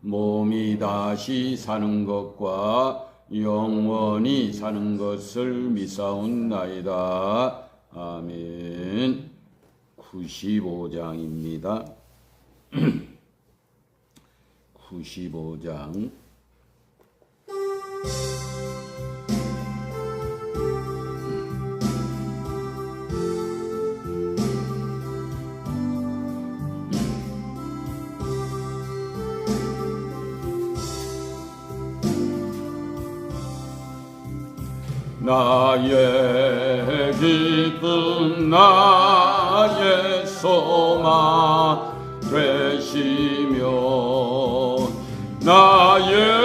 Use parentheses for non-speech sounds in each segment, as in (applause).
몸이 다시 사는 것과 영원히 사는 것을 믿사옵나이다. 아멘. 95장입니다. 95장. (clears throat) 나의 기쁨 나의 소망 되시며 나의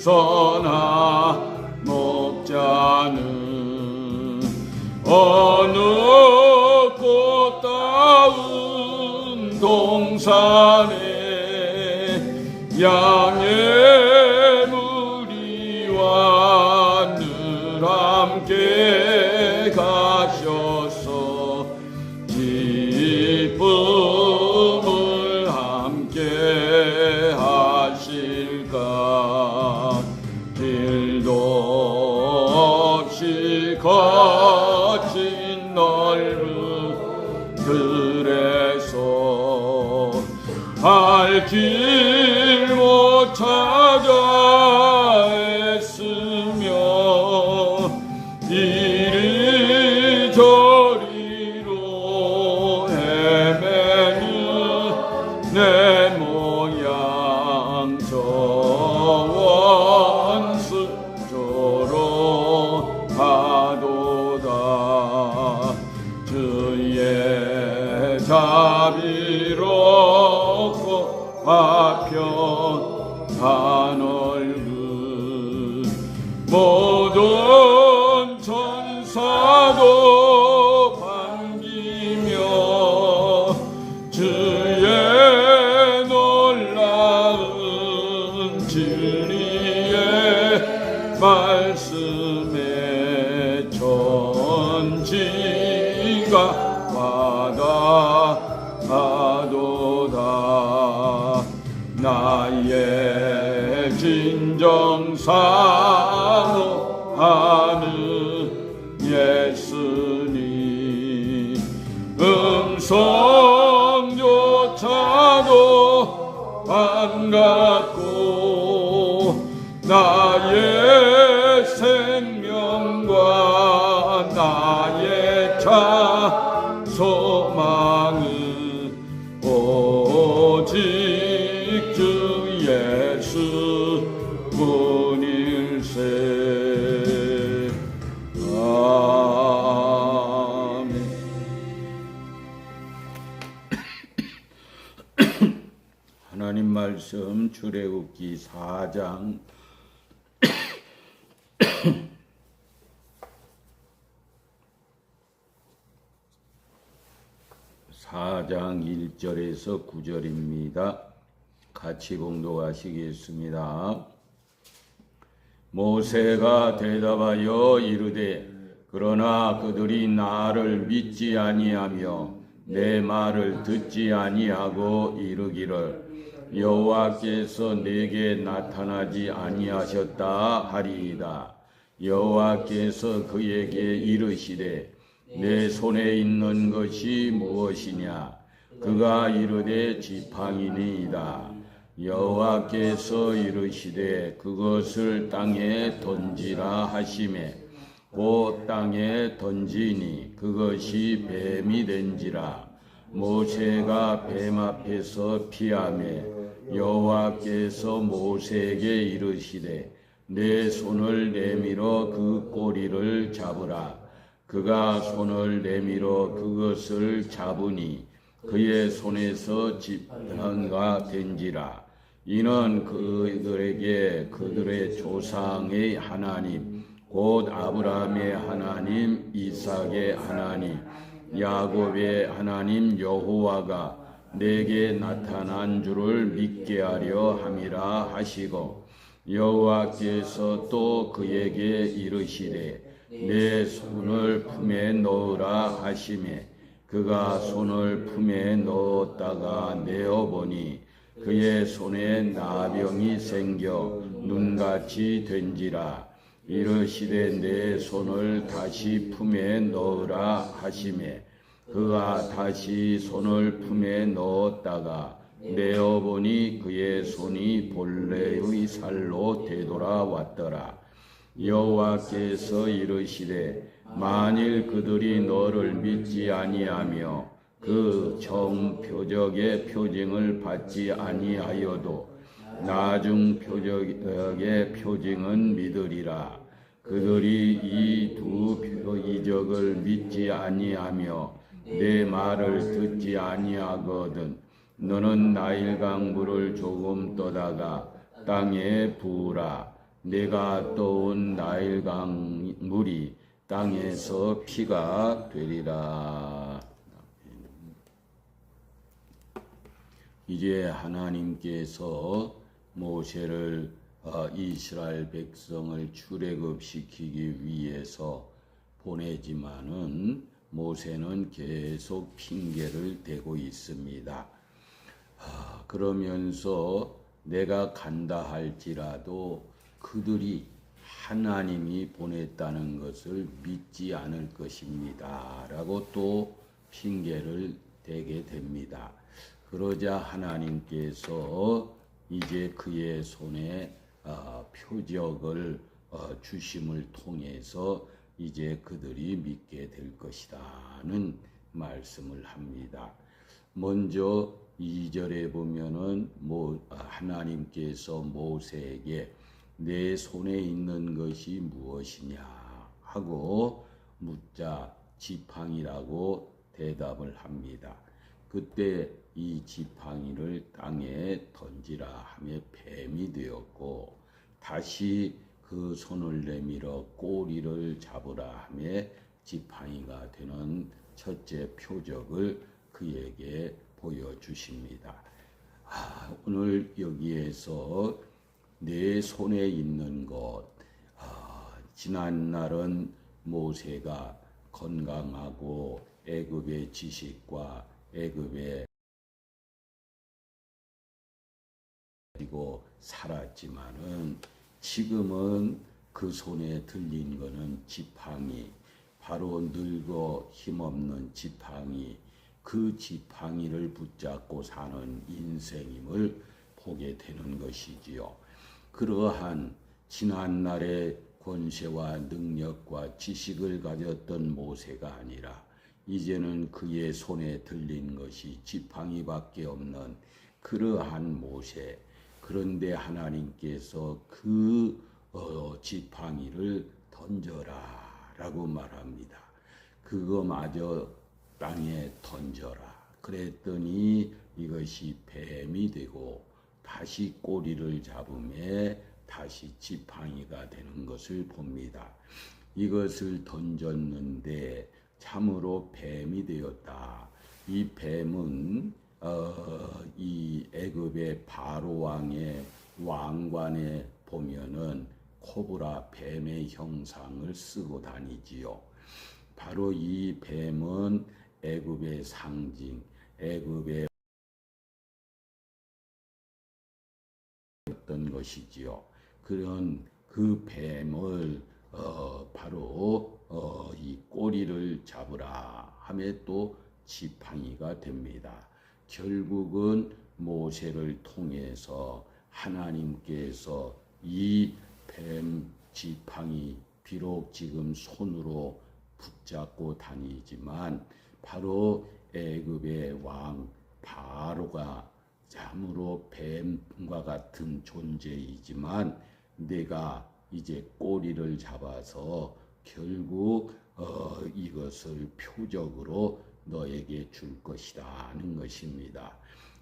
선한 목자는 어느 꽃다운 동산에 양의 die. 진리의 말씀에 천지가 받아가도다. 나의 진정사 예수 뿐일세. 아멘. (coughs) 하나님 말씀 출애굽기 4장. 4장 (coughs) 1절에서 9절입니다. 같이 봉독하시겠습니다. 모세가 대답하여 이르되 그러나 그들이 나를 믿지 아니하며 내 말을 듣지 아니하고 이르기를 여호와께서 내게 나타나지 아니하셨다 하리이다. 여호와께서 그에게 이르시되 내 손에 있는 것이 무엇이냐? 그가 이르되 지팡이니이다. 여호와께서 이르시되 그것을 땅에 던지라 하심에 곧 땅에 던지니 그것이 뱀이 된지라. 모세가 뱀 앞에서 피하매 여호와께서 모세에게 이르시되 내 손을 내밀어 그 꼬리를 잡으라. 그가 손을 내밀어 그것을 잡으니 그의 손에서 지팡이가 된지라 이는 그들에게 그들의 조상의 하나님 곧 아브라함의 하나님 이삭의 하나님 야곱의 하나님 여호와가 내게 나타난 줄을 믿게 하려 함이라 하시고 여호와께서 또 그에게 이르시되 내 손을 품에 넣으라 하심에 그가 손을 품에 넣었다가 내어 보니 그의 손에 나병이 생겨 눈같이 된지라. 이르시되 내 손을 다시 품에 넣으라 하심에. 그가 다시 손을 품에 넣었다가 내어 보니 그의 손이 본래의 살로 되돌아왔더라. 여호와께서 이르시되 만일 그들이 너를 믿지 아니하며 그 정표적의 표징을 받지 아니하여도 나중 표적의 표징은 믿으리라. 그들이 이 두 이적을 믿지 아니하며 내 말을 듣지 아니하거든 너는 나일강 물을 조금 떠다가 땅에 부으라. 내가 떠온 나일강 물이 땅에서 피가 되리라. 이제 하나님께서 모세를 어, 이스라엘 백성을 출애굽시키기 위해서 보내지만은 모세는 계속 핑계를 대고 있습니다. 아, 그러면서 내가 간다 할지라도 그들이 하나님이 보냈다는 것을 믿지 않을 것입니다. 라고 또 핑계를 대게 됩니다. 그러자 하나님께서 이제 그의 손에 어, 표적을 어, 주심을 통해서 이제 그들이 믿게 될 것이다는 말씀을 합니다. 먼저 2절에 보면은 모, 하나님께서 모세에게 내 손에 있는 것이 무엇이냐 하고 묻자 지팡이라고 대답을 합니다. 그때 이 지팡이를 땅에 던지라 하며 뱀이 되었고 다시 그 손을 내밀어 꼬리를 잡으라 하며 지팡이가 되는 첫째 표적을 그에게 보여주십니다. 아, 오늘 여기에서 내 손에 있는 것, 아, 지난 날은 모세가 건강하고 애굽의 지식과 애굽의 그리고 살았지만은 지금은 그 손에 들린 거는 지팡이, 바로 늙어 힘없는 지팡이, 그 지팡이를 붙잡고 사는 인생임을 보게 되는 것이지요. 그러한 지난날의 권세와 능력과 지식을 가졌던 모세가 아니라 이제는 그의 손에 들린 것이 지팡이밖에 없는 그러한 모세. 그런데 하나님께서 그 어, 지팡이를 던져라 라고 말합니다. 그거마저 땅에 던져라. 그랬더니 이것이 뱀이 되고 다시 꼬리를 잡음에 다시 지팡이가 되는 것을 봅니다. 이것을 던졌는데 참으로 뱀이 되었다. 이 뱀은 어, 이 애굽의 바로 왕의 왕관에 보면은 코브라 뱀의 형상을 쓰고 다니지요. 바로 이 뱀은 애굽의 상징, 애굽의 어떤 것이지요. 그런 그 뱀을 어, 바로 어, 이 꼬리를 잡으라 함에 또 지팡이가 됩니다. 결국은 모세를 통해서 하나님께서 이 뱀 지팡이 비록 지금 손으로 붙잡고 다니지만 바로 애굽의 왕 바로가 참으로 뱀과 같은 존재이지만 내가 이제 꼬리를 잡아서 결국 어, 이것을 표적으로 너에게 줄 것이다 하는 것입니다.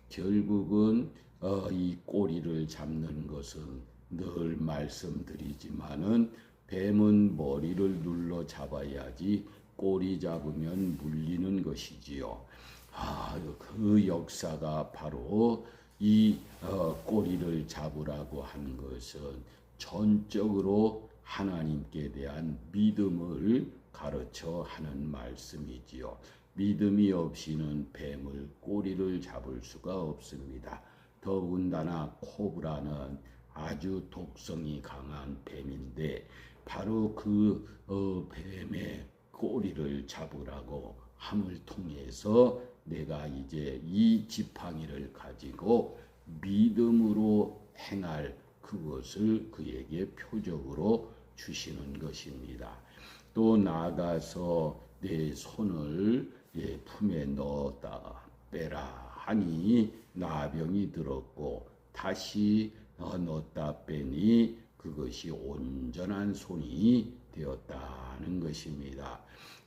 결국은 어, 이 꼬리를 잡는 것은 늘 말씀드리지만은 뱀은 머리를 눌러 잡아야지 꼬리 잡으면 물리는 것이지요. 아, 그 역사가 바로 이 어, 꼬리를 잡으라고 한 것은 전적으로 하나님께 대한 믿음을 가르쳐 하는 말씀이지요. 믿음이 없이는 뱀을 꼬리를 잡을 수가 없습니다. 더군다나 코브라는 아주 독성이 강한 뱀인데 바로 그 어, 뱀의 꼬리를 잡으라고 함을 통해서 내가 이제 이 지팡이를 가지고 믿음으로 행할 그것을 그에게 표적으로 주시는 것입니다. 또 나아가서 내 손을 예, 품에 넣었다 빼라 하니 나병이 들었고 다시 넣었다 빼니 그것이 온전한 손이 되었다는 것입니다.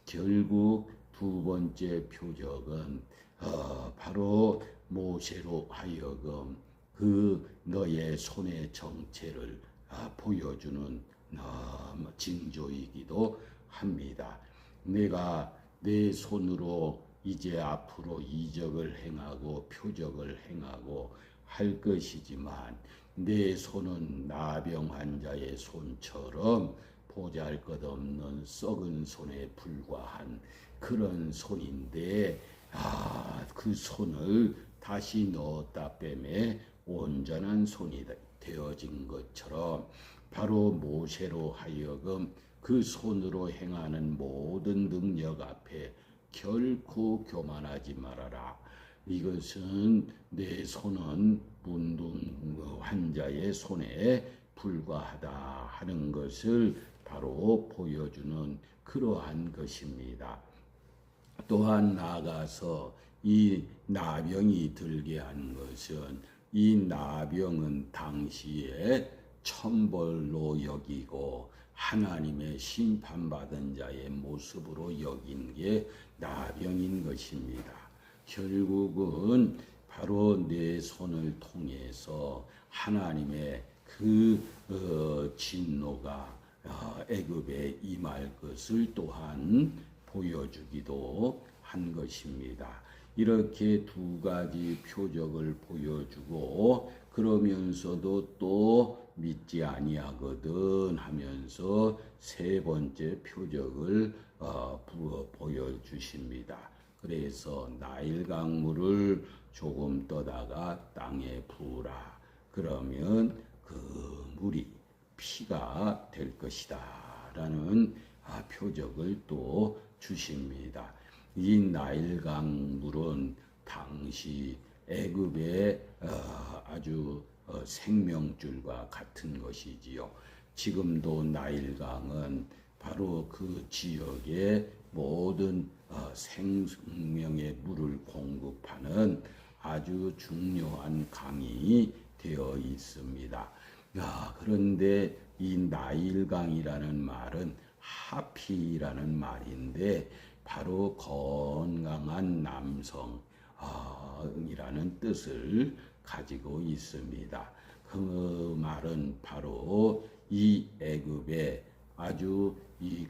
결국 두 번째 표적은 어, 바로 모세로 하여금 그 너의 손의 정체를 아, 보여주는 너무 징조이기도 합니다. 내가 내 손으로 이제 앞으로 이적을 행하고 표적을 행하고 할 것이지만 내 손은 나병 환자의 손처럼 보잘 것 없는 썩은 손에 불과한 그런 손인데 아, 그 손을 다시 넣었다 빼매 온전한 손이 되어진 것처럼 바로 모세로 하여금 그 손으로 행하는 모든 능력 앞에 결코 교만하지 말아라. 이것은 내 손은 문둥 환자의 손에 불과하다 하는 것을 바로 보여주는 그러한 것입니다. 또한 나아가서 이 나병이 들게 한 것은 이 나병은 당시에 천벌로 여기고 하나님의 심판받은 자의 모습으로 여긴 게 나병인 것입니다. 결국은 바로 내 손을 통해서 하나님의 그 어, 진노가 어, 애굽에 임할 것을 또한 보여주기도 한 것입니다. 이렇게 두 가지 표적을 보여주고 그러면서도 또 믿지 아니하거든 하면서 세 번째 표적을 어, 보여주십니다. 그래서 나일 강물을 조금 떠다가 땅에 부으라. 그러면 그 물이 피가 될 것이다. 라는 아, 표적을 또 주십니다. 이 나일강 물은 당시 애굽의 어, 아주 어, 생명줄과 같은 것이지요. 지금도 나일강은 바로 그 지역의 모든 어, 생명의 물을 공급하는 아주 중요한 강이 되어 있습니다. 야, 그런데 이 나일강이라는 말은 하피라는 말인데 바로 건강한 남성이라는 뜻을 가지고 있습니다. 그 말은 바로 이 애굽의 아주 이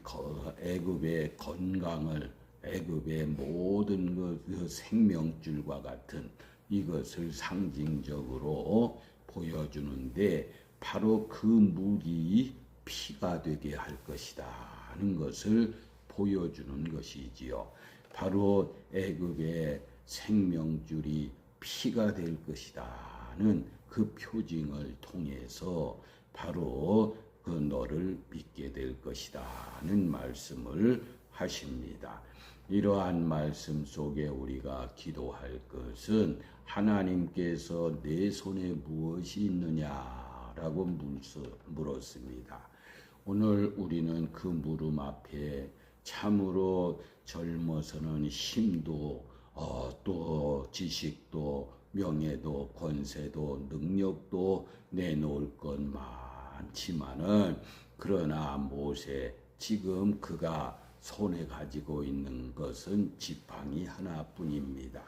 애굽의 건강을 애굽의 모든 그 생명줄과 같은 이것을 상징적으로 보여주는데 바로 그 물이 피가 되게 할 것이다 하는 것을 보여주는 것이지요. 바로 애굽의 생명줄이 피가 될 것이다는 그 표징을 통해서 바로 그 너를 믿게 될 것이다는 말씀을 하십니다. 이러한 말씀 속에 우리가 기도할 것은 하나님께서 내 손에 무엇이 있느냐라고 물었습니다. 오늘 우리는 그 물음 앞에 참으로 젊어서는 힘도 어, 또 지식도 명예도 권세도 능력도 내놓을 것 많지만은 그러나 모세 지금 그가 손에 가지고 있는 것은 지팡이 하나뿐입니다.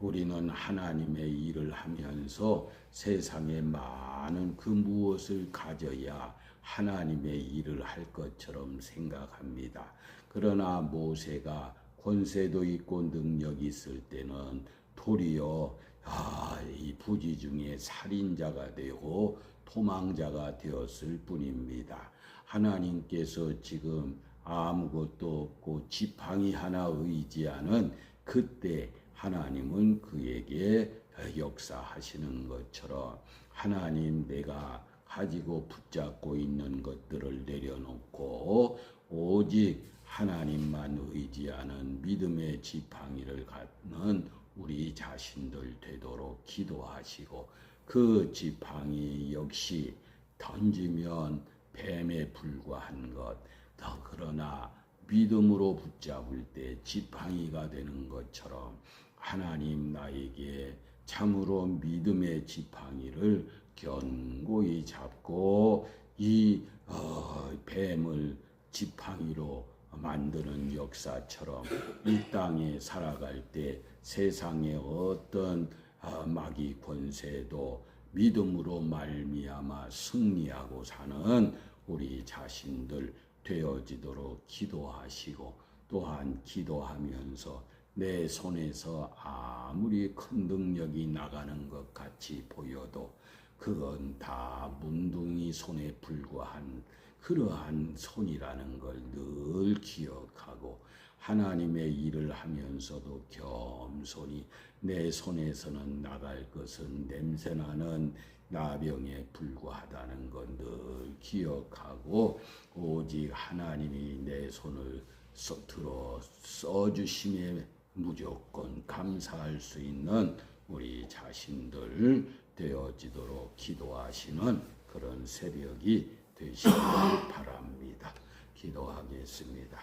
우리는 하나님의 일을 하면서 세상에 많은 그 무엇을 가져야 하나님의 일을 할 것처럼 생각합니다. 그러나 모세가 권세도 있고 능력이 있을 때는 도리어 아, 이 부지 중에 살인자가 되고 도망자가 되었을 뿐입니다. 하나님께서 지금 아무것도 없고 지팡이 하나 의지하는 그때 하나님은 그에게 역사하시는 것처럼 하나님 내가 가지고 붙잡고 있는 것들을 내려놓고 오직 하나님만 의지하는 믿음의 지팡이를 갖는 우리 자신들 되도록 기도하시고 그 지팡이 역시 던지면 뱀에 불과한 것, 더 그러나 믿음으로 붙잡을 때 지팡이가 되는 것처럼 하나님 나에게 참으로 믿음의 지팡이를 견고히 잡고 이 어, 뱀을 지팡이로 만드는 역사처럼 이 땅에 살아갈 때 세상의 어떤 어, 마귀 권세도 믿음으로 말미암아 승리하고 사는 우리 자신들 되어지도록 기도하시고 또한 기도하면서 내 손에서 아무리 큰 능력이 나가는 것 같이 보여도 그건 다 문둥이 손에 불과한 그러한 손이라는 걸 늘 기억하고 하나님의 일을 하면서도 겸손히 내 손에서는 나갈 것은 냄새나는 나병에 불과하다는 것늘 기억하고 오직 하나님이 내 손을 써, 들어 써주심에 무조건 감사할 수 있는 우리 자신들 되어지도록 기도하시는 그런 새벽이 되시길 바랍니다. 기도하겠습니다.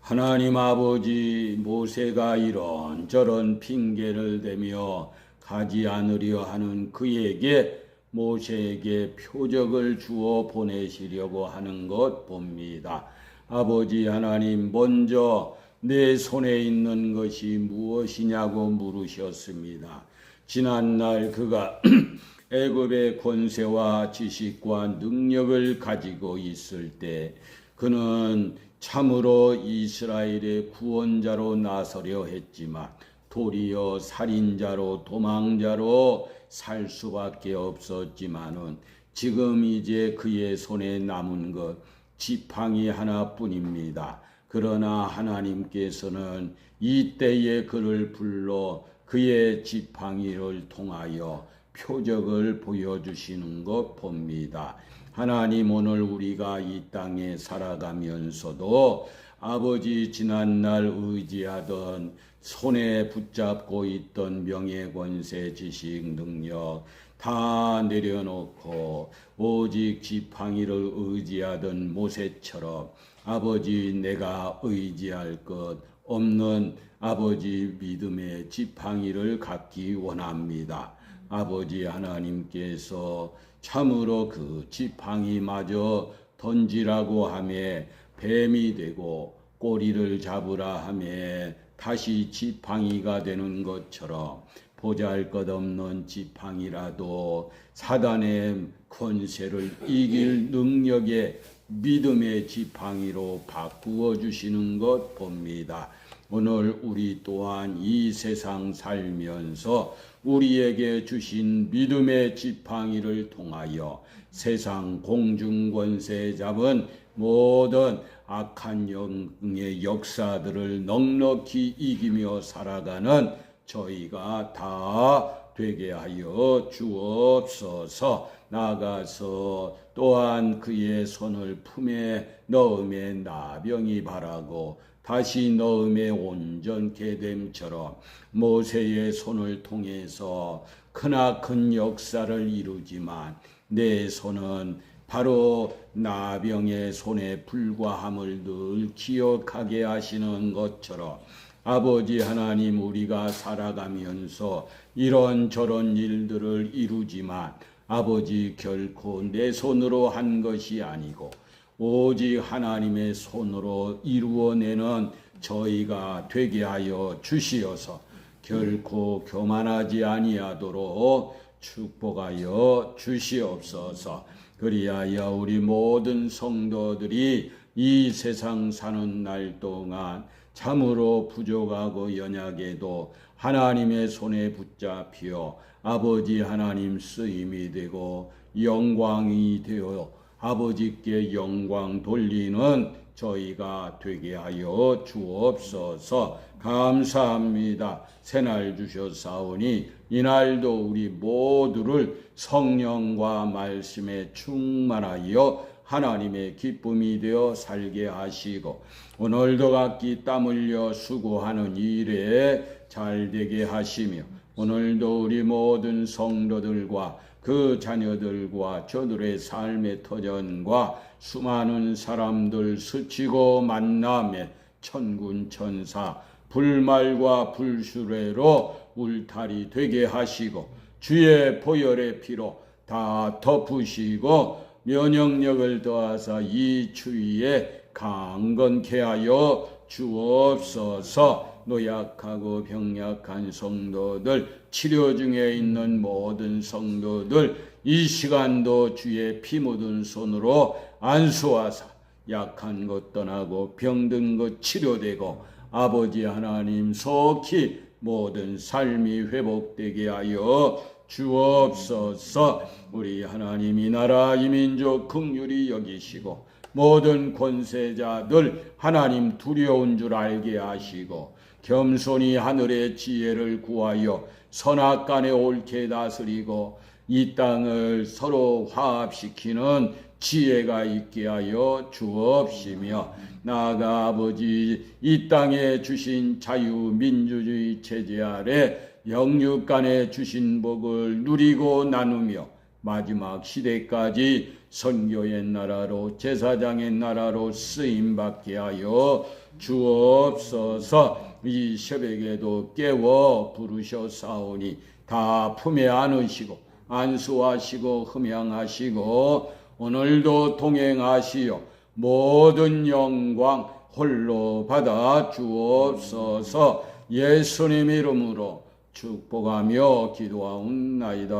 하나님 아버지 모세가 이런 저런 핑계를 대며 가지 않으려 하는 그에게 모세에게 표적을 주어 보내시려고 하는 것 봅니다. 아버지 하나님 먼저 내 손에 있는 것이 무엇이냐고 물으셨습니다. 지난날 그가 (clears throat) 애굽의 권세와 지식과 능력을 가지고 있을 때 그는 참으로 이스라엘의 구원자로 나서려 했지만 도리어 살인자로 도망자로 살 수밖에 없었지만은 지금 이제 그의 손에 남은 것 지팡이 하나뿐입니다. 그러나 하나님께서는 이때에 그를 불러 그의 지팡이를 통하여 표적을 보여주시는 것 봅니다. 하나님 오늘 우리가 이 땅에 살아가면서도 아버지 지난날 의지하던 손에 붙잡고 있던 명예 권세 지식 능력 다 내려놓고 오직 지팡이를 의지하던 모세처럼 아버지 내가 의지할 것 없는 아버지 믿음의 지팡이를 갖기 원합니다. 아버지 하나님께서 참으로 그 지팡이마저 던지라고 하매 뱀이 되고 꼬리를 잡으라 하매 다시 지팡이가 되는 것처럼 보잘 것 없는 지팡이라도 사단의 권세를 이길 능력의 믿음의 지팡이로 바꾸어 주시는 것 봅니다. 오늘 우리 또한 이 세상 살면서 우리에게 주신 믿음의 지팡이를 통하여 세상 공중 권세 잡은 모든 악한 영의 역사들을 넉넉히 이기며 살아가는 저희가 다 되게 하여 주옵소서. 나가서 또한 그의 손을 품에 넣음에 나병이 바라고 다시 넣음에 온전케 됨처럼 모세의 손을 통해서 크나큰 역사를 이루지만 내 손은 바로 나병의 손에 불과함을 늘 기억하게 하시는 것처럼 아버지 하나님 우리가 살아가면서 이런저런 일들을 이루지만 아버지 결코 내 손으로 한 것이 아니고 오직 하나님의 손으로 이루어내는 저희가 되게 하여 주시어서 결코 교만하지 아니하도록 축복하여 주시옵소서. 그리하여 우리 모든 성도들이 이 세상 사는 날 동안 참으로 부족하고 연약해도 하나님의 손에 붙잡혀 아버지 하나님 쓰임이 되고 영광이 되어 아버지께 영광 돌리는 저희가 되게 하여 주옵소서 감사합니다. 새날 주셨사오니 이날도 우리 모두를 성령과 말씀에 충만하여 하나님의 기쁨이 되어 살게 하시고 오늘도 각기 땀 흘려 수고하는 일에 잘 되게 하시며 오늘도 우리 모든 성도들과 그 자녀들과 저들의 삶의 터전과 수많은 사람들 스치고 만남에 천군 천사 불말과 불수레로 울타리 되게 하시고 주의 보혈의 피로 다 덮으시고 면역력을 더하사 이 추위에 강건케 하여 주옵소서 노약하고 병약한 성도들 치료 중에 있는 모든 성도들 이 시간도 주의 피 묻은 손으로 안수하사 약한 것 떠나고 병든 것 치료되고 아버지 하나님 속히 모든 삶이 회복되게 하여 주옵소서. 우리 하나님 이 나라 이 민족 긍휼히 여기시고 모든 권세자들 하나님 두려운 줄 알게 하시고 겸손히 하늘의 지혜를 구하여 선악간에 옳게 다스리고 이 땅을 서로 화합시키는 지혜가 있게 하여 주옵시며 나아가 아버지 이 땅에 주신 자유민주주의 체제 아래 영육 간에 주신 복을 누리고 나누며 마지막 시대까지 선교의 나라로 제사장의 나라로 쓰임 받게 하여 주옵소서 이 새벽에도 깨워 부르셨사오니 다 품에 안으시고 안수하시고 흠양하시고 오늘도 동행하시어 모든 영광 홀로 받아 주옵소서 예수님 이름으로 축복하며 기도하옵나이다.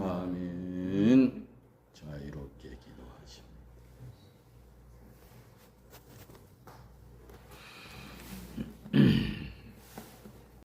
아멘. mm (clears throat)